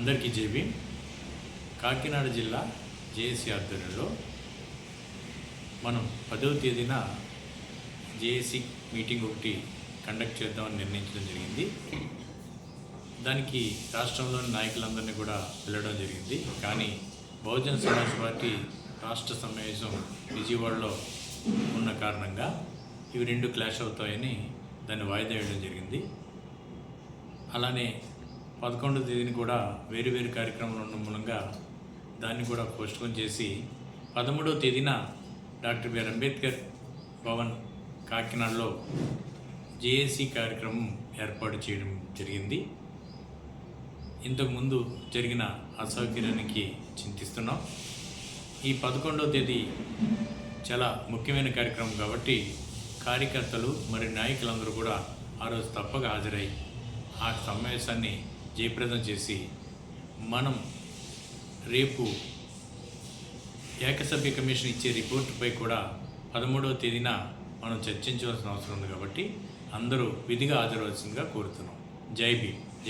అందరికీ జేబీ కాకినాడ జిల్లా జేఏసీ ఆధ్వర్యంలో మనం పదవ తేదీన జేఏసీ మీటింగ్ ఒకటి కండక్ట్ చేద్దామని నిర్ణయించడం జరిగింది. దానికి రాష్ట్రంలోని నాయకులందరినీ కూడా వెళ్ళడం జరిగింది. కానీ బహుజన్ సమాజ్ పార్టీ రాష్ట్ర సమావేశం విజయవాడలో ఉన్న కారణంగా ఇవి రెండు క్లాష్ అవుతాయని దాన్ని వాయిదా వేయడం జరిగింది. అలానే పదకొండవ తేదీని కూడా వేరు వేరు కార్యక్రమాలు ఉండడం మూలంగా దాన్ని కూడా పోస్ట్పోన్ చేసి పదమూడవ తేదీన డాక్టర్ బిఆర్ అంబేద్కర్ భవన్ కాకినాడలో జేఏసీ కార్యక్రమం ఏర్పాటు చేయడం జరిగింది. ఇంతకుముందు జరిగిన అసౌకర్యానికి చింతిస్తున్నాం. ఈ పదకొండవ తేదీ చాలా ముఖ్యమైన కార్యక్రమం కాబట్టి కార్యకర్తలు మరి నాయకులందరూ కూడా ఆ రోజు తప్పక హాజరై ఆ సమావేశాన్ని జయప్రదం చేసి మనం రేపు ఏకసభ్య కమిషన్ ఇచ్చే రిపోర్టుపై కూడా పదమూడవ తేదీన మనం చర్చించవలసిన అవసరం ఉంది కాబట్టి అందరూ విధిగా హాజరవలసిందిగా కోరుతున్నాం. జై భీమ్.